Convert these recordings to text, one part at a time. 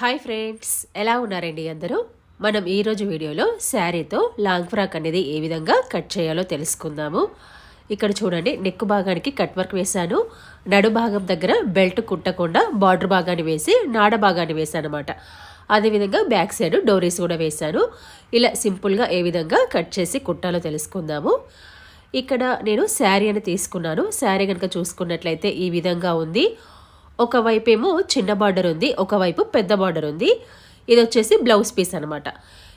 Hi friends ఎలా ఉన్నారండి అందరూ? మనం ఈరోజు వీడియోలో శారీతో లాంగ్ ఫ్రాక్ అనేది ఏ విధంగా కట్ చేయాలో తెలుసుకుందాము. ఇక్కడ చూడండి నెక్ భాగానికి కట్ వర్క్ వేశాను. నడు భాగం దగ్గర బెల్ట్ కుట్టకుండా బార్డర్ భాగాన్ని వేసి నాడ భాగాన్ని వేశాను అనమాట అదేవిధంగా బ్యాక్ సైడ్ డోరీస్ కూడా వేశాను. ఇలా సింపుల్గా ఏ విధంగా కట్ చేసి కుట్టాలో తెలుసుకుందాము. ఇక్కడ నేను శారీ అని తీసుకున్నాను. శారీ కనుక చూసుకున్నట్లయితే ఈ విధంగా ఉంది. ఒకవైపు ఏమో చిన్న బార్డర్ ఉంది ఒకవైపు పెద్ద బార్డర్ ఉంది. ఇది వచ్చేసి బ్లౌజ్ పీస్ అనమాట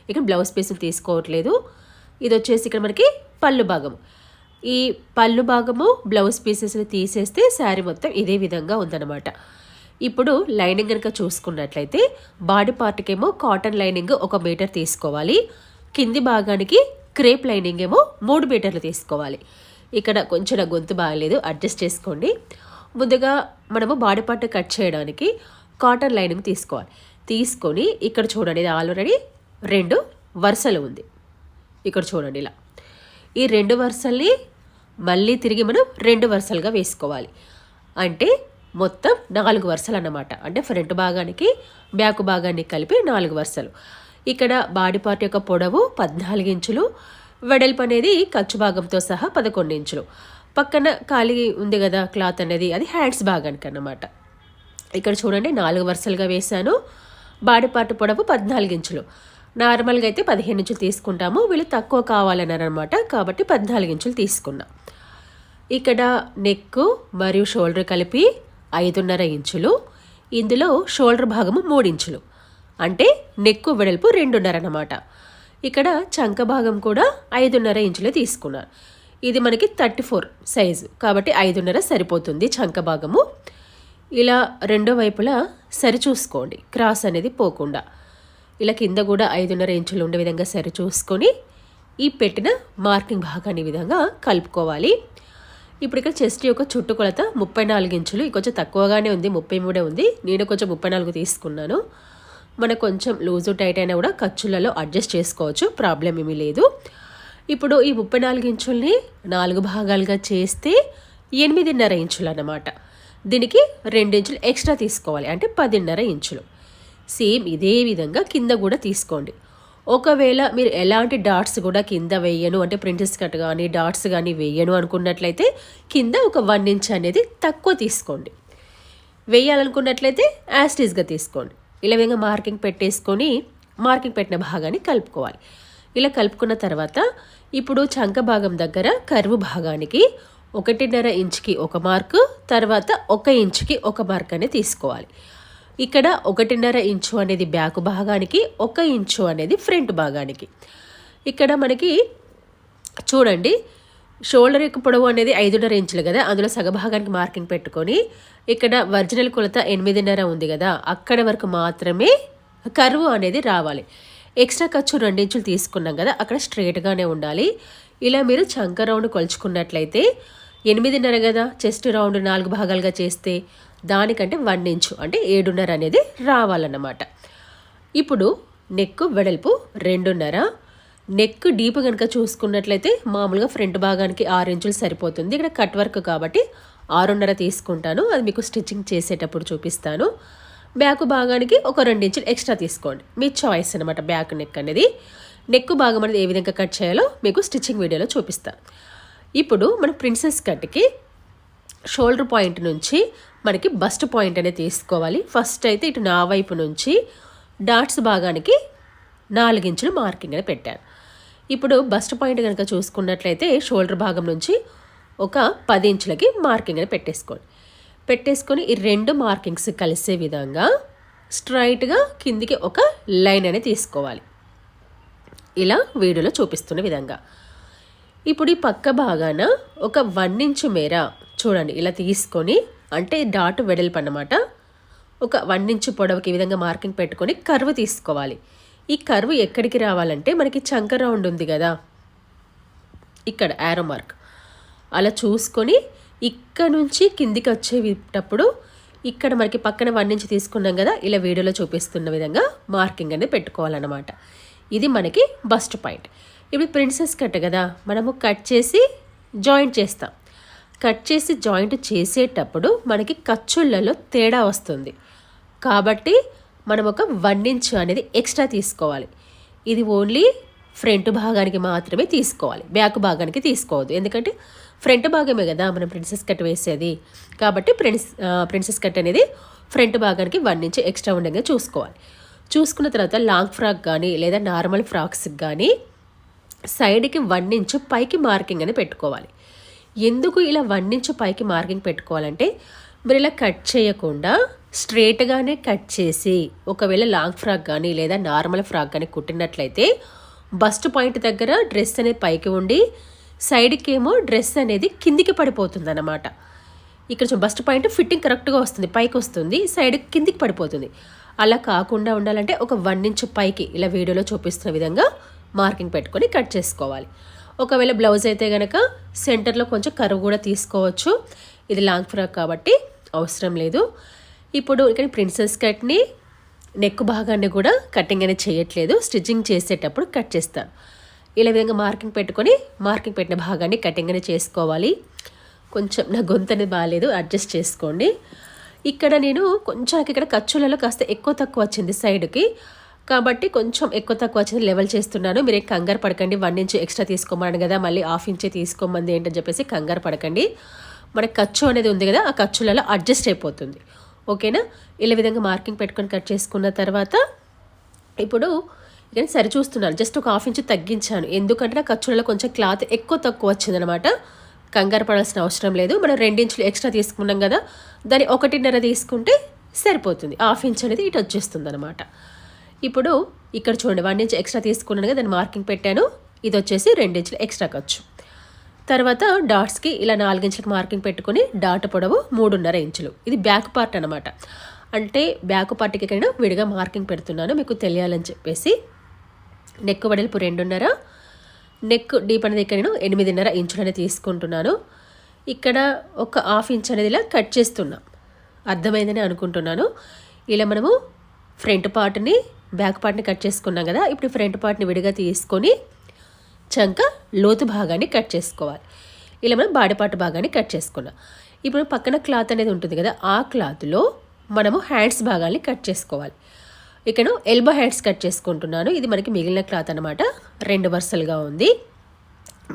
ఇక్కడ బ్లౌజ్ పీస్ తీసుకోవట్లేదు. ఇది వచ్చేసి ఇక్కడ మనకి పళ్ళు భాగం ఈ పళ్ళు భాగము బ్లౌజ్ పీసెస్ని తీసేస్తే శారీ మొత్తం ఇదే విధంగా ఉందన్నమాట. ఇప్పుడు లైనింగ్ కనుక చూసుకున్నట్లయితే బాడీ పార్ట్కేమో కాటన్ లైనింగ్ ఒక మీటర్ తీసుకోవాలి. కింది భాగానికి క్రేప్ లైనింగ్ ఏమో మూడు మీటర్లు తీసుకోవాలి. ఇక్కడ కొంచెం గొంతు బాగలేదు అడ్జస్ట్ చేసుకోండి. ముందుగా మనము బాడీ పార్ట్ కట్ చేయడానికి కాటన్ లైనింగ్ తీసుకోవాలి. తీసుకొని ఇక్కడ చూడండి ఇది ఆల్రెడీ రెండు వరుసలు ఉంది. ఇక్కడ చూడండి ఇలా. ఈ రెండు వరుసల్ని మళ్ళీ తిరిగి మనం రెండు వరుసలుగా వేసుకోవాలి. అంటే మొత్తం నాలుగు వరుసలు అన్నమాట. అంటే ఫ్రంట్ భాగానికి బ్యాక్ భాగాన్ని కలిపి నాలుగు వరుసలు. ఇక్కడ బాడీ పార్ట్ యొక్క పొడవు పద్నాలుగు ఇంచులు వెడల్పు అనేది ఖర్చు భాగంతో సహా పదకొండు ఇంచులు. పక్కన ఖాళీ ఉంది కదా క్లాత్ అనేది అది హ్యాండ్స్ భాగానికి అన్నమాట. ఇక్కడ చూడండి నాలుగు వరుసలుగా వేశాను. బాడిపాటు పొడవు పద్నాలుగు ఇంచులు. నార్మల్గా అయితే పదిహేను ఇంచులు తీసుకుంటాము. వీళ్ళు తక్కువ కావాలన్నారనమాట కాబట్టి పద్నాలుగు ఇంచులు తీసుకున్నా. ఇక్కడ నెక్ మరియు షోల్డర్ కలిపి ఐదున్నర ఇంచులు. ఇందులో షోల్డర్ భాగము మూడు ఇంచులు. అంటే నెక్ వెడల్పు రెండున్నర అనమాట ఇక్కడ చంక భాగం కూడా ఐదున్నర ఇంచులే తీసుకున్నాను ఇది మనకి థర్టీ ఫోర్ సైజు. కాబట్టి ఐదున్నర సరిపోతుంది చంక భాగము. ఇలా రెండో వైపులా సరి చూసుకోండి క్రాస్ అనేది పోకుండా. ఇలా కింద కూడా ఐదున్నర ఇంచులు ఉండే విధంగా సరి చూసుకొని ఈ పెట్టిన మార్కింగ్ భాగాన్ని విధంగా కలుపుకోవాలి. ఇప్పుడు ఇక్కడ చెస్ట్ యొక్క చుట్టుకొలత ముప్పై నాలుగు ఇంచులు. కొంచెం తక్కువగానే ఉంది ముప్పై మూడే ఉంది. నేను కొంచెం ముప్పై నాలుగు తీసుకున్నాను. మనకు కొంచెం లూజు టైట్ అయినా కూడా ఖర్చులలో అడ్జస్ట్ చేసుకోవచ్చు. ప్రాబ్లం ఏమీ లేదు. ఇప్పుడు ఈ ముప్పై నాలుగు ఇంచుల్ని నాలుగు భాగాలుగా చేస్తే ఎనిమిదిన్నర ఇంచులు అన్నమాట దీనికి రెండు ఇంచులు ఎక్స్ట్రా తీసుకోవాలి. అంటే పదిన్నర ఇంచులు. సేమ్ ఇదే విధంగా కింద కూడా తీసుకోండి. ఒకవేళ మీరు ఎలాంటి డాట్స్ కూడా కింద వేయను అంటే ప్రింటెస్ కట్ కానీ డాట్స్ కానీ వేయను అనుకున్నట్లయితే కింద ఒక వన్ ఇంచ్ అనేది తక్కువ తీసుకోండి. వేయాలనుకున్నట్లయితే యాస్టీస్గా తీసుకోండి. ఇలా విధంగా మార్కింగ్ పెట్టేసుకొని మార్కింగ్ పెట్టిన భాగాన్ని కలుపుకోవాలి. ఇలా కలుపుకున్న తర్వాత ఇప్పుడు చంక భాగం దగ్గర కరువు భాగానికి ఒకటిన్నర ఇంచుకి ఒక మార్కు తర్వాత ఒక ఇంచుకి ఒక మార్క్ అనేది తీసుకోవాలి. ఇక్కడ ఒకటిన్నర ఇంచు అనేది బ్యాక్ భాగానికి ఒక ఇంచు అనేది ఫ్రంట్ భాగానికి. ఇక్కడ మనకి చూడండి షోల్డర్ యొక్క పొడవు అనేది ఐదున్నర ఇంచులు కదా అందులో సగభాగానికి మార్కింగ్ పెట్టుకొని ఇక్కడ ఒరిజినల్ కొలత ఎనిమిదిన్నర ఉంది కదా అక్కడ వరకు మాత్రమే కరువు అనేది రావాలి. ఎక్స్ట్రా ఖర్చు రెండు ఇంచులు తీసుకున్నాం కదా అక్కడ స్ట్రేట్గానే ఉండాలి. ఇలా మీరు చంక రౌండ్ కొలుచుకున్నట్లయితే ఎనిమిదిన్నర కదా చెస్ట్ రౌండ్ నాలుగు భాగాలుగా చేస్తే దానికంటే వన్ ఇంచు అంటే ఏడున్నర అనేది రావాలన్నమాట. ఇప్పుడు నెక్ వెడల్పు రెండున్నర. నెక్ డీప్ కనుక చూసుకున్నట్లయితే మామూలుగా ఫ్రంట్ భాగానికి ఆరు ఇంచులు సరిపోతుంది. ఇక్కడ కట్ వర్క్ కాబట్టి ఆరున్నర తీసుకుంటాను. అది మీకు స్టిచ్చింగ్ చేసేటప్పుడు చూపిస్తాను. బ్యాక్ భాగానికి ఒక రెండు ఇంచులు ఎక్స్ట్రా తీసుకోండి. మీ చాయిస్ అనమాట బ్యాక్ నెక్ అనేది. నెక్ భాగం అనేది ఏ విధంగా కట్ చేయాలో మీకు స్టిచ్చింగ్ వీడియోలో చూపిస్తాను ఇప్పుడు మన ప్రిన్సెస్ కట్కి షోల్డర్ పాయింట్ నుంచి మనకి బస్ట్ పాయింట్ అనేది తీసుకోవాలి. ఫస్ట్ అయితే ఇటు నా వైపు నుంచి డాట్స్ భాగానికి నాలుగించులు మార్కింగ్ అని పెట్టాను. ఇప్పుడు బస్ట్ పాయింట్ కనుక చూసుకున్నట్లయితే షోల్డర్ భాగం నుంచి ఒక పది ఇంచులకి మార్కింగ్ అని పెట్టేసుకోండి. పెట్టేసుకొని ఈ రెండు మార్కింగ్స్ కలిసే విధంగా స్ట్రైట్గా కిందికి ఒక లైన్ అనేది తీసుకోవాలి. ఇలా వీడియోలో చూపిస్తున్న విధంగా. ఇప్పుడు ఈ పక్క భాగాన ఒక వన్ ఇంచు మేర చూడండి ఇలా తీసుకొని అంటే డాట్ వెడల్పు అన్నమాట. ఒక వన్ ఇంచు పొడవుకి ఈ విధంగా మార్కింగ్ పెట్టుకొని కర్వ్ తీసుకోవాలి. ఈ కర్వ్ ఎక్కడికి రావాలంటే మనకి చంక రౌండ్ ఉంది కదా. ఇక్కడ యారో మార్క్. అలా చూసుకొని ఇక్కడ నుంచి కిందికి వచ్చేటప్పుడు ఇక్కడ మనకి పక్కన వన్ ఇంచ్ తీసుకున్నాం కదా ఇలా వీడియోలో చూపిస్తున్న విధంగా మార్కింగ్ అనేది పెట్టుకోవాలన్నమాట. ఇది మనకి బస్ట్ పాయింట్. ఇప్పుడు ప్రిన్సెస్ కట్ కదా మనము కట్ చేసి జాయింట్ చేస్తాం. కట్ చేసి జాయింట్ చేసేటప్పుడు మనకి ఖర్చులలో తేడా వస్తుంది. కాబట్టి మనం ఒక వన్ ఇంచ్ అనేది ఎక్స్ట్రా తీసుకోవాలి. ఇది ఓన్లీ ఫ్రంట్ భాగానికి మాత్రమే తీసుకోవాలి బ్యాక్ భాగానికి తీసుకోవద్దు. ఎందుకంటే ఫ్రంట్ భాగమే కదా మనం ప్రిన్సెస్ కట్ వేసేది. కాబట్టి ప్రిన్స్ ప్రిన్సెస్ కట్ అనేది ఫ్రంట్ భాగానికి వన్ ఇంచ్ ఎక్స్ట్రా ఉండగా చూసుకోవాలి. చూసుకున్న తర్వాత లాంగ్ ఫ్రాక్ కానీ లేదా నార్మల్ ఫ్రాక్స్కి కానీ సైడ్కి వన్ ఇంచు పైకి మార్కింగ్ అని పెట్టుకోవాలి. ఎందుకు ఇలా వన్ ఇంచు పైకి మార్కింగ్ పెట్టుకోవాలంటే మీరు ఇలా కట్ చేయకుండా స్ట్రేట్గానే కట్ చేసి ఒకవేళ లాంగ్ ఫ్రాక్ కానీ లేదా నార్మల్ ఫ్రాక్ కానీ కుట్టినట్లయితే బస్ట్ పాయింట్ దగ్గర డ్రెస్ అనేది పైకి ఉండి సైడ్కి ఏమో డ్రెస్ అనేది కిందికి పడిపోతుంది అన్నమాట ఇక్కడ బస్ట్ పాయింట్ ఫిట్టింగ్ కరెక్ట్గా వస్తుంది పైకి వస్తుంది సైడ్ కిందికి పడిపోతుంది. అలా కాకుండా ఉండాలంటే ఒక వన్ ఇంచ్ పైకి ఇలా వీడియోలో చూపిస్తున్న విధంగా మార్కింగ్ పెట్టుకొని కట్ చేసుకోవాలి. ఒకవేళ బ్లౌజ్ అయితే కనుక సెంటర్లో కొంచెం కరువు కూడా తీసుకోవచ్చు. ఇది లాంగ్ ఫ్రాక్ కాబట్టి అవసరం లేదు. ఇప్పుడు ఇక్కడ ప్రిన్సెస్ కట్ని నెక్ భాగాన్ని కూడా కటింగ్ అనేది చేయట్లేదు. స్టిచ్చింగ్ చేసేటప్పుడు కట్ చేస్తాను ఇలా విధంగా మార్కింగ్ పెట్టుకొని మార్కింగ్ పెట్టిన భాగాన్ని కటింగ్ అనేది చేసుకోవాలి. కొంచెం నా గొంతు అనేది బాగాలేదు అడ్జస్ట్ చేసుకోండి. ఇక్కడ నేను కొంచెం నాకు ఇక్కడ ఖర్చులలో కాస్త ఎక్కువ తక్కువ వచ్చింది సైడ్కి. కాబట్టి కొంచెం ఎక్కువ తక్కువ వచ్చింది లెవెల్ చేస్తున్నాను. మీరు కంగారు పడకండి. వన్ ఇంచ్ ఎక్స్ట్రా తీసుకోమని కదా మళ్ళీ హాఫ్ ఇంచే తీసుకోమంది ఏంటని చెప్పేసి కంగారు పడకండి. మనకి ఖర్చు అనేది ఉంది కదా ఆ ఖర్చులలో అడ్జస్ట్ అయిపోతుంది. ఓకేనా? ఇలా విధంగా మార్కింగ్ పెట్టుకొని కట్ చేసుకున్న తర్వాత ఇప్పుడు ఇక సరి చూస్తున్నాను జస్ట్ ఒక హాఫ్ ఇంచ్ తగ్గించాను. ఎందుకంటే నా ఖర్చులలో కొంచెం క్లాత్ ఎక్కువ తక్కువ వచ్చిందనమాట. కంగారు పడాల్సిన అవసరం లేదు. మనం రెండించులు ఎక్స్ట్రా తీసుకున్నాం కదా దాన్ని ఒకటిన్నర తీసుకుంటే సరిపోతుంది. హాఫ్ ఇంచ్ అనేది ఇటు వచ్చేస్తుంది అనమాట ఇప్పుడు ఇక్కడ చూడండి వన్ ఇంచ్ ఎక్స్ట్రా తీసుకున్నాను కదా దాన్ని మార్కింగ్ పెట్టాను. ఇది వచ్చేసి రెండించులు ఎక్స్ట్రా ఖర్చు. తర్వాత డాట్స్కి ఇలా నాలుగించులకు మార్కింగ్ పెట్టుకుని డాట్ పొడవు మూడున్నర ఇంచులు. ఇది బ్యాక్ పార్ట్ అనమాట. అంటే బ్యాక్ పార్ట్కి ఎక్కడైనా విడిగా మార్కింగ్ పెడుతున్నాను మీకు తెలియాలని చెప్పేసి నెక్ వెడల్పు రెండున్నర నెక్ డీప్ అనేది ఇక్కడ నేను ఎనిమిదిన్నర ఇంచులు అనేది తీసుకుంటున్నాను. ఇక్కడ ఒక హాఫ్ ఇంచ్ అనేది ఇలా కట్ చేస్తున్నాం. అర్థమైందని అనుకుంటున్నాను. ఇలా మనము ఫ్రంట్ పార్ట్ని బ్యాక్ పార్ట్ని కట్ చేసుకున్నాం కదా ఇప్పుడు ఫ్రంట్ పార్ట్ని విడిగా తీసుకొని చంక లోతు భాగాన్ని కట్ చేసుకోవాలి. ఇలా మనం బాడీపాటు భాగాన్ని కట్ చేసుకున్నాం. ఇప్పుడు పక్కన క్లాత్ అనేది ఉంటుంది కదా ఆ క్లాత్లో మనము హ్యాండ్స్ భాగాన్ని కట్ చేసుకోవాలి. ఇక్కడ ఎల్బో హ్యాండ్స్ కట్ చేసుకుంటున్నాను. ఇది మనకి మిగిలిన క్లాత్ అనమాట రెండు వరుసలుగా ఉంది.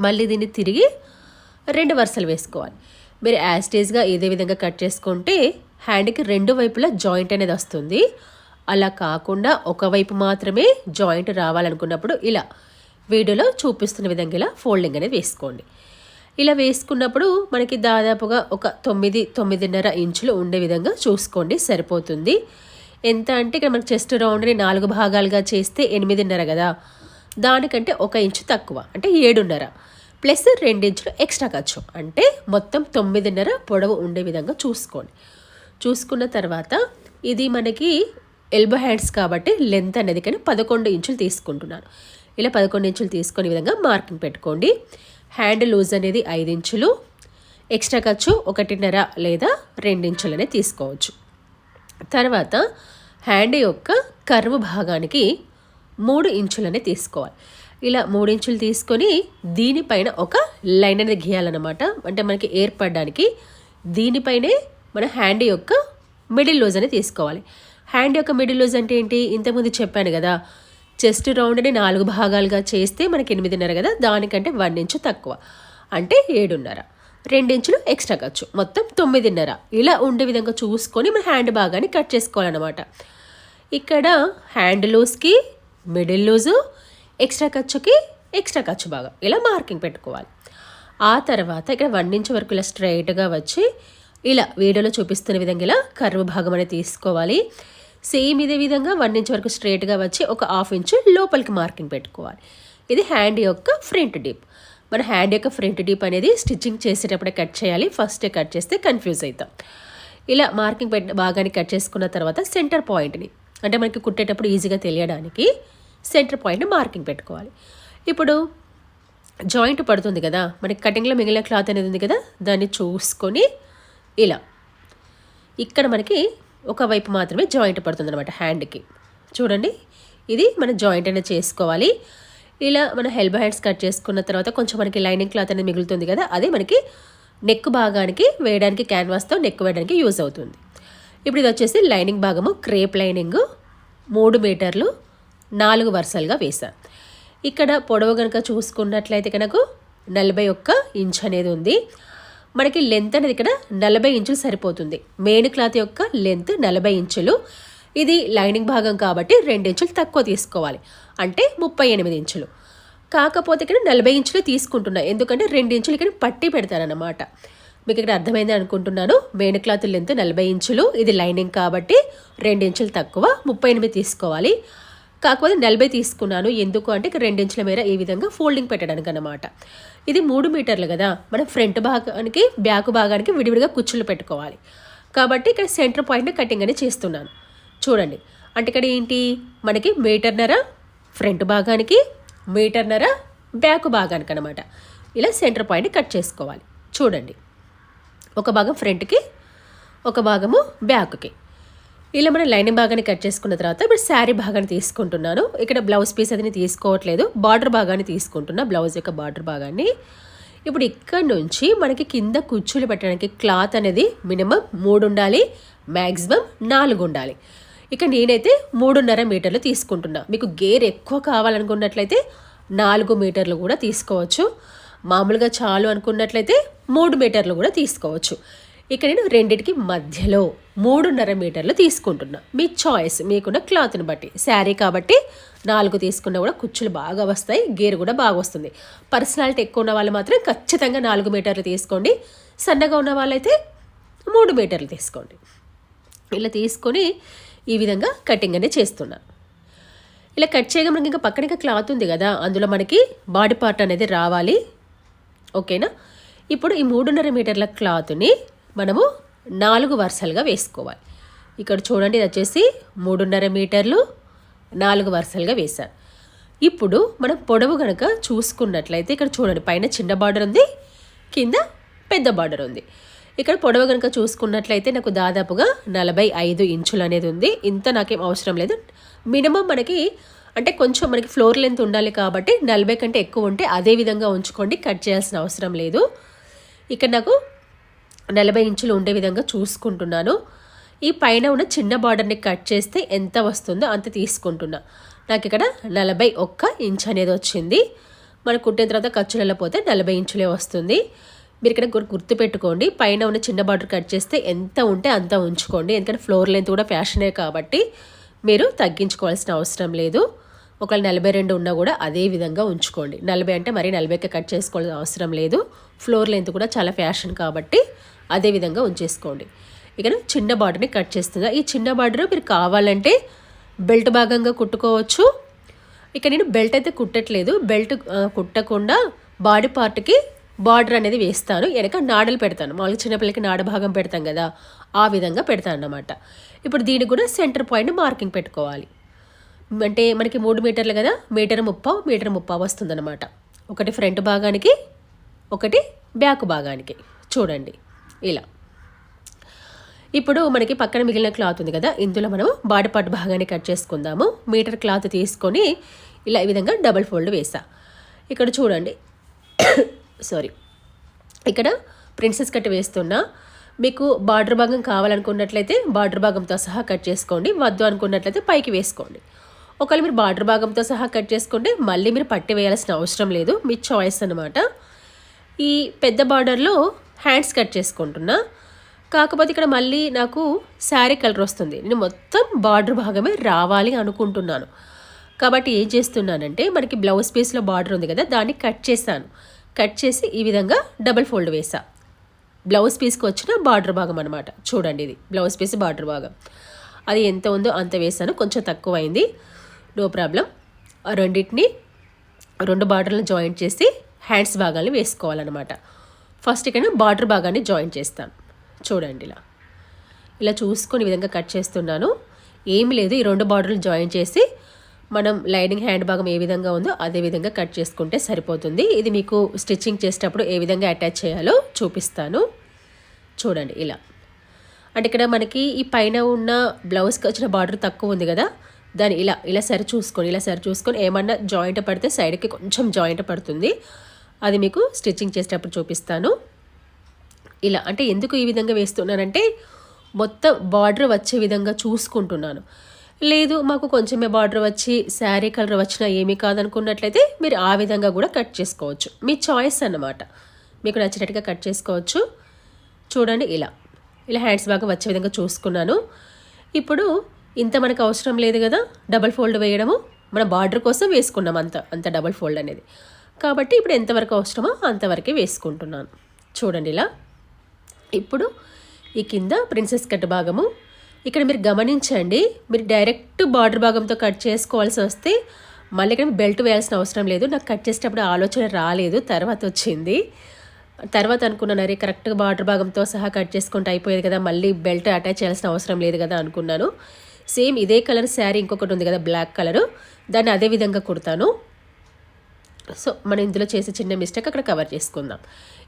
మళ్ళీ దీన్ని తిరిగి రెండు వరుసలు వేసుకోవాలి. మీరు యాస్టేజ్గా ఇదే విధంగా కట్ చేసుకుంటే హ్యాండ్కి రెండు వైపులా జాయింట్ అనేది వస్తుంది. అలా కాకుండా ఒకవైపు మాత్రమే జాయింట్ రావాలనుకున్నప్పుడు ఇలా వీడియోలో చూపిస్తున్న విధంగా ఇలా ఫోల్డింగ్ అనేది వేసుకోండి. ఇలా వేసుకున్నప్పుడు మనకి దాదాపుగా ఒక తొమ్మిది తొమ్మిదిన్నర ఇంచులు ఉండే విధంగా చూసుకోండి. సరిపోతుంది. ఎంత అంటే ఇక్కడ మనకి చెస్ట్ రౌండ్ని నాలుగు భాగాలుగా చేస్తే ఎనిమిదిన్నర కదా. దానికంటే ఒక ఇంచు తక్కువ అంటే ఏడున్నర. ప్లస్ రెండించులు ఎక్స్ట్రా ఖర్చు. అంటే మొత్తం తొమ్మిదిన్నర పొడవు ఉండే విధంగా చూసుకోండి. చూసుకున్న తర్వాత ఇది మనకి ఎల్బో హ్యాండ్స్ కాబట్టి లెంత్ అనేది కానీ పదకొండు ఇంచులు తీసుకుంటున్నాను. ఇలా పదకొండు ఇంచులు తీసుకునే విధంగా మార్కింగ్ పెట్టుకోండి. హ్యాండ్ లూజ్ అనేది ఐదు ఇంచులు. ఎక్స్ట్రా ఖర్చు ఒకటిన్నర లేదా రెండించులనే తీసుకోవచ్చు. తర్వాత హ్యాండ్ యొక్క కర్వ్ భాగానికి మూడు ఇంచులనే తీసుకోవాలి. ఇలా మూడు ఇంచులు తీసుకొని దీనిపైన ఒక లైన్ అనేది గీయాలన్నమాట. అంటే మనకి ఏర్పడడానికి దీనిపైనే మన హ్యాండ్ యొక్క మిడిల్ లోజ్ అనేది తీసుకోవాలి. హ్యాండ్ యొక్క మిడిల్ లోజ్ అంటే ఏంటి? ఇంతకుముందు చెప్పాను కదా చెస్ట్ రౌండ్ని నాలుగు భాగాలుగా చేస్తే మనకి ఎనిమిదిన్నర కదా దానికంటే వన్ ఇంచు తక్కువ. అంటే ఏడున్నర. రెండించులు ఎక్స్ట్రా ఖర్చు. మొత్తం తొమ్మిదిన్నర. ఇలా ఉండే విధంగా చూసుకొని మన హ్యాండ్ భాగాన్ని కట్ చేసుకోవాలన్నమాట. ఇక్కడ హ్యాండ్ లూజ్కి మిడిల్ లూజు ఎక్స్ట్రా ఖర్చుకి ఎక్స్ట్రా ఖర్చు భాగం ఇలా మార్కింగ్ పెట్టుకోవాలి. ఆ తర్వాత ఇక్కడ వన్ ఇంచ్ వరకు ఇలా స్ట్రైట్గా వచ్చి ఇలా వీడియోలో చూపిస్తున్న విధంగా ఇలా కర్వ్ భాగం అనేది తీసుకోవాలి. సేమ్ ఇదే విధంగా వన్ ఇంచ్ వరకు స్ట్రైట్గా వచ్చి ఒక హాఫ్ ఇంచు లోపలికి మార్కింగ్ పెట్టుకోవాలి. ఇది హ్యాండ్ యొక్క ఫ్రంట్ డీప్ మన హ్యాండ్ యొక్క ఫ్రంట్ డీప్ అనేది స్టిచ్చింగ్ చేసేటప్పుడే కట్ చేయాలి. ఫస్టే కట్ చేస్తే కన్ఫ్యూజ్ అవుతాం. ఇలా మార్కింగ్ పెట్టిన భాగాన్ని కట్ చేసుకున్న తర్వాత సెంటర్ పాయింట్ని అంటే మనకి కుట్టేటప్పుడు ఈజీగా తెలియడానికి సెంటర్ పాయింట్ మార్కింగ్ పెట్టుకోవాలి. ఇప్పుడు జాయింట్ పడుతుంది కదా మనకి కటింగ్లో మిగిలిన క్లాత్ అనేది ఉంది కదా దాన్ని చూసుకొని ఇలా. ఇక్కడ మనకి ఒకవైపు మాత్రమే జాయింట్ పడుతుంది అనమాట హ్యాండ్కి. చూడండి ఇది మనం జాయింట్ అనేది చేసుకోవాలి. ఇలా మన హెల్బ్ హ్యాండ్స్ కట్ చేసుకున్న తర్వాత కొంచెం మనకి లైనింగ్ క్లాత్ అనేది మిగులుతుంది కదా అదే మనకి నెక్ భాగానికి వేయడానికి క్యాన్వాస్తో నెక్ వేయడానికి యూజ్ అవుతుంది. ఇప్పుడు ఇది వచ్చేసి లైనింగ్ భాగము క్రేప్ లైనింగ్ మూడు మీటర్లు నాలుగు వరుసలుగా వేసాను ఇక్కడ పొడవు కనుక చూసుకున్నట్లయితే కనుక నలభై ఒక్క ఇంచ్ అనేది ఉంది. మనకి లెంత్ అనేది ఇక్కడ నలభై ఇంచులు సరిపోతుంది. మెయిన్ క్లాత్ యొక్క లెంత్ నలభై ఇంచులు. ఇది లైనింగ్ భాగం కాబట్టి రెండు ఇంచులు తక్కువ తీసుకోవాలి. అంటే ముప్పై ఎనిమిది ఇంచులు. కాకపోతే ఇక్కడ నలభై ఇంచులు తీసుకుంటున్నా. ఎందుకంటే రెండు ఇంచులు ఇక్కడ పట్టి పెడతారన్నమాట. మీకు ఇక్కడ అర్థమైంది అనుకుంటున్నాను. మెయిన్ క్లాత్ లెంత్ నలభై ఇంచులు. ఇది లైనింగ్ కాబట్టి రెండు ఇంచులు తక్కువ. ముప్పై ఎనిమిది తీసుకోవాలి. కాకపోతే నలభై తీసుకున్నాను. ఎందుకు అంటే ఇక్కడ రెండించుల మేర ఈ విధంగా ఫోల్డింగ్ పెట్టడానికి అనమాట ఇది మూడు మీటర్లు కదా. మనం ఫ్రంట్ భాగానికి బ్యాక్ భాగానికి విడివిడిగా కుచ్చులు పెట్టుకోవాలి. కాబట్టి ఇక్కడ సెంటర్ పాయింట్ కటింగ్ అని చేస్తున్నాను. చూడండి. అంటే ఇక్కడ ఏంటి? మనకి మీటర్నర ఫ్రంట్ భాగానికి మీటర్నర బ్యాక్ భాగానికి అనమాట ఇలా సెంటర్ పాయింట్ కట్ చేసుకోవాలి. చూడండి. ఒక భాగం ఫ్రంట్కి ఒక భాగము బ్యాక్కి. ఇలా మనం లైనింగ్ భాగాన్ని కట్ చేసుకున్న తర్వాత ఇప్పుడు శారీ భాగాన్ని తీసుకుంటున్నాను. ఇక్కడ బ్లౌజ్ పీస్ అది తీసుకోవట్లేదు. బార్డర్ భాగాన్ని తీసుకుంటున్నా బ్లౌజ్ యొక్క బార్డర్ భాగాన్ని. ఇప్పుడు ఇక్కడ నుంచి మనకి కింద కుచ్చులు పెట్టడానికి క్లాత్ అనేది మినిమం మూడు ఉండాలి మ్యాక్సిమం నాలుగు ఉండాలి. ఇక నేనైతే మూడున్నర మీటర్లు తీసుకుంటున్నా. మీకు గేర్ ఎక్కువ కావాలనుకున్నట్లయితే నాలుగు మీటర్లు కూడా తీసుకోవచ్చు. మామూలుగా చాలు అనుకున్నట్లయితే మూడు మీటర్లు కూడా తీసుకోవచ్చు. ఇక్కడ నేను రెండింటికి మధ్యలో మూడున్నర మీటర్లు తీసుకుంటున్నా. మీ చాయిస్ మీకున్న క్లాత్ని బట్టి. శారీ కాబట్టి నాలుగు తీసుకున్నా కూడా కుచ్చులు బాగా వస్తాయి గేర్ కూడా బాగా వస్తుంది. పర్సనాలిటీ ఎక్కువ ఉన్న వాళ్ళు మాత్రం ఖచ్చితంగా నాలుగు మీటర్లు తీసుకోండి. సన్నగా ఉన్న వాళ్ళైతే మూడు మీటర్లు తీసుకోండి. ఇలా తీసుకొని ఈ విధంగా కటింగ్ అనేది చేస్తున్నాను ఇలా కట్ చేయగా మనకి ఇంకా పక్కన ఇంకా క్లాత్ ఉంది కదా అందులో మనకి బాడీ పార్ట్ అనేది రావాలి. ఓకేనా? ఇప్పుడు ఈ మూడున్నర మీటర్ల క్లాత్ని మనము నాలుగు వరుసలుగా వేసుకోవాలి. ఇక్కడ చూడండి ఇది వచ్చేసి మూడున్నర మీటర్లు నాలుగు వరుసలుగా వేశాను ఇప్పుడు మనం పొడవు కనుక చూసుకున్నట్లయితే ఇక్కడ చూడండి పైన చిన్న బార్డర్ ఉంది కింద పెద్ద బార్డర్ ఉంది. ఇక్కడ పొడవు కనుక చూసుకున్నట్లయితే నాకు దాదాపుగా నలభై ఐదు ఇంచులు అనేది ఉంది. ఇంత నాకేం అవసరం లేదు. మినిమం మనకి అంటే కొంచెం మనకి ఫ్లోర్ లెంత్ ఉండాలి కాబట్టి నలభై కంటే ఎక్కువ ఉంటే అదే విధంగా ఉంచుకోండి కట్ చేయాల్సిన అవసరం లేదు. ఇక్కడ నాకు నలభై ఇంచులు ఉండే విధంగా చూసుకుంటున్నాను. ఈ పైన ఉన్న చిన్న బార్డర్ని కట్ చేస్తే ఎంత వస్తుందో అంత తీసుకుంటున్నా. నాకు ఇక్కడ నలభై ఒక్క ఇంచ్ అనేది వచ్చింది. మనం కుట్టిన తర్వాత ఖర్చులలో పోతే నలభై ఇంచులే వస్తుంది. మీరు ఇక్కడ గుర్తుపెట్టుకోండి పైన ఉన్న చిన్న బార్డర్ కట్ చేస్తే ఎంత ఉంటే అంత ఉంచుకోండి. ఎందుకంటే ఫ్లోర్ లెంత్ కూడా ఫ్యాషనే కాబట్టి మీరు తగ్గించుకోవాల్సిన అవసరం లేదు. ఒకవేళ నలభై రెండు ఉన్నా కూడా అదే విధంగా ఉంచుకోండి. నలభై అంటే మరీ నలభైకి కట్ చేసుకోవాల్సిన అవసరం లేదు. ఫ్లోర్ లెంత్ కూడా చాలా ఫ్యాషన్ కాబట్టి అదే విధంగా ఉంచేసుకోండి. ఇక చిన్న బార్డర్ని కట్ చేస్తుందా ఈ చిన్న బార్డర్ మీరు కావాలంటే బెల్ట్ భాగంగా కుట్టుకోవచ్చు. ఇక నేను బెల్ట్ అయితే కుట్టట్లేదు. బెల్ట్ కుట్టకుండా బాడీ పార్ట్కి బార్డర్ అనేది వేస్తాను. వెనక నాడలు పెడతాను. మామూలుగా చిన్నపిల్లకి నాడ భాగం పెడతాం కదా ఆ విధంగా పెడతాను అన్నమాట ఇప్పుడు దీనికి కూడా సెంటర్ పాయింట్ మార్కింగ్ పెట్టుకోవాలి. అంటే మనకి మూడు మీటర్లు కదా? మీటర్ ముప్పావు మీటర్ ముప్పావు వస్తుందన్నమాట. ఒకటి ఫ్రంట్ భాగానికి ఒకటి బ్యాక్ భాగానికి. చూడండి. ఇలా. ఇప్పుడు మనకి పక్కన మిగిలిన క్లాత్ ఉంది కదా? ఇందులో మనం బాడీ పార్ట్ భాగాన్ని కట్ చేసుకుందాము. మీటర్ క్లాత్ తీసుకొని ఇలా ఈ విధంగా డబల్ ఫోల్డ్ వేసా. ఇక్కడ చూడండి. సారీ. ఇక్కడ ప్రిన్సెస్ కట్ వేస్తున్నా. మీకు బార్డర్ భాగం కావాలనుకున్నట్లయితే బార్డర్ భాగంతో సహా కట్ చేసుకోండి. వద్దు అనుకున్నట్లయితే పైకి వేసుకోండి. ఒకవేళ మీరు బార్డర్ భాగంతో సహా కట్ చేసుకుంటే మళ్ళీ మీరు పట్టి వేయాల్సిన అవసరం లేదు మీ చాయిస్ అనమాట ఈ పెద్ద బార్డర్లో హ్యాండ్స్ కట్ చేసుకుంటున్నా. కాకపోతే ఇక్కడ మళ్ళీ నాకు శారీ కలర్ వస్తుంది. నేను మొత్తం బార్డర్ భాగమే రావాలి అనుకుంటున్నాను. కాబట్టి ఏం చేస్తున్నానంటే మనకి బ్లౌజ్ పీస్లో బార్డర్ ఉంది కదా దాన్ని కట్ చేశాను. కట్ చేసి ఈ విధంగా డబల్ ఫోల్డ్ వేసా బ్లౌజ్ పీస్కి వచ్చిన బార్డర్ భాగం అనమాట చూడండి ఇది బ్లౌజ్ పీస్ బార్డర్ భాగం. అది ఎంత ఉందో అంత వేసాను కొంచెం తక్కువ అయింది నో ప్రాబ్లం. రెండింటిని రెండు బార్డర్లను జాయింట్ చేసి హ్యాండ్స్ భాగాన్ని వేసుకోవాలన్నమాట. ఫస్ట్ ఇక్కడ బార్డర్ భాగాన్ని జాయిన్ చేస్తాను. చూడండి ఇలా. ఇలా చూసుకొని విధంగా కట్ చేస్తున్నాను. ఏమి లేదు ఈ రెండు బార్డర్లు జాయిన్ చేసి మనం లైనింగ్ హ్యాండ్ భాగం ఏ విధంగా ఉందో అదే విధంగా కట్ చేసుకుంటే సరిపోతుంది. ఇది మీకు స్టిచ్చింగ్ చేసేటప్పుడు ఏ విధంగా అటాచ్ చేయాలో చూపిస్తాను. చూడండి ఇలా. అంటే ఇక్కడ మనకి ఈ పైన ఉన్న బ్లౌజ్కి వచ్చిన బార్డర్ తక్కువ ఉంది కదా దాన్ని ఇలా ఇలా సరి చూసుకొని ఇలా సరి చూసుకొని ఏమన్నా జాయింట్ పడితే సైడ్కి కొంచెం జాయింట్ పడుతుంది. అది మీకు స్టిచ్చింగ్ చేసేటప్పుడు చూపిస్తాను. ఇలా అంటే ఎందుకు ఈ విధంగా వేస్తున్నానంటే మొత్తం బార్డర్ వచ్చే విధంగా చూసుకుంటున్నాను. లేదు మాకు కొంచెమే బార్డర్ వచ్చి శారీ కలర్ వచ్చినా ఏమీ కాదనుకున్నట్లయితే మీరు ఆ విధంగా కూడా కట్ చేసుకోవచ్చు. మీ చాయిస్ అన్నమాట. మీకు నచ్చినట్టుగా కట్ చేసుకోవచ్చు. చూడండి ఇలా ఇలా హ్యాండ్స్ బాగా వచ్చే విధంగా చూసుకున్నాను. ఇప్పుడు ఇంత మనకు అవసరం లేదు కదా డబల్ ఫోల్డ్ వేయడము మన బార్డర్ కోసం వేసుకున్నాం అంత అంత డబల్ ఫోల్డ్ అనేది. కాబట్టి ఇప్పుడు ఎంతవరకు అవసరమో అంతవరకే వేసుకుంటున్నాను. చూడండి ఇలా. ఇప్పుడు ఈ కింద ప్రిన్సెస్ కట్ భాగము ఇక్కడ మీరు గమనించండి మీరు డైరెక్ట్ బార్డర్ భాగంతో కట్ చేసుకోవాల్సి వస్తే మళ్ళీ ఇక్కడ బెల్ట్ వేయాల్సిన అవసరం లేదు. నాకు కట్ చేసేటప్పుడు ఆలోచన రాలేదు తర్వాత వచ్చింది. తర్వాత అనుకున్నాను అరే కరెక్ట్గా బార్డర్ భాగంతో సహా కట్ చేసుకుంటే అయిపోయేది కదా మళ్ళీ బెల్ట్ అటాచ్ చేయాల్సిన అవసరం లేదు కదా అనుకున్నాను. సేమ్ ఇదే కలర్ శారీ ఇంకొకటి ఉంది కదా బ్లాక్ కలరు. దాన్ని అదే విధంగా కుడతాను. సో మనం ఇందులో చేసే చిన్న మిస్టేక్ అక్కడ కవర్ చేసుకుందాం.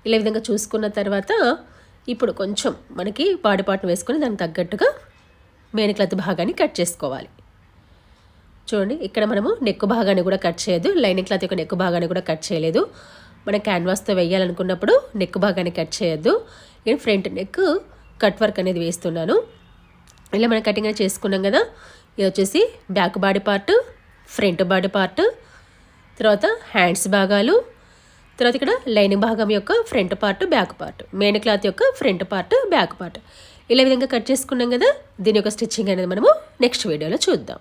ఇలా విధంగా చూసుకున్న తర్వాత ఇప్పుడు కొంచెం మనకి బాడీ పార్ట్ని వేసుకొని దానికి తగ్గట్టుగా మేని క్లాత్ భాగాన్ని కట్ చేసుకోవాలి. చూడండి ఇక్కడ మనము నెక్ భాగాన్ని కూడా కట్ చేయదు లైనింగ్ క్లాత్ యొక్క నెక్ భాగాన్ని కూడా కట్ చేయలేదు. మనం క్యాన్వాస్తో వేయాలనుకున్నప్పుడు నెక్ భాగాన్ని కట్ చేయొద్దు. నేను ఫ్రంట్ నెక్ కట్ వర్క్ అనేది వేస్తున్నాను. ఇలా మనం కటింగ్ అనేది చేసుకున్నాం కదా ఇది వచ్చేసి back body part front body part తర్వాత హ్యాండ్స్ భాగాలు తర్వాత ఇక్కడ లైనింగ్ భాగం యొక్క front part back part main cloth యొక్క ఫ్రంట్ పార్ట్ బ్యాక్ పార్ట్ ఇలా విధంగా కట్ చేసుకున్నాం కదా దీని యొక్క స్టిచ్చింగ్ అనేది మనము నెక్స్ట్ వీడియోలో చూద్దాం.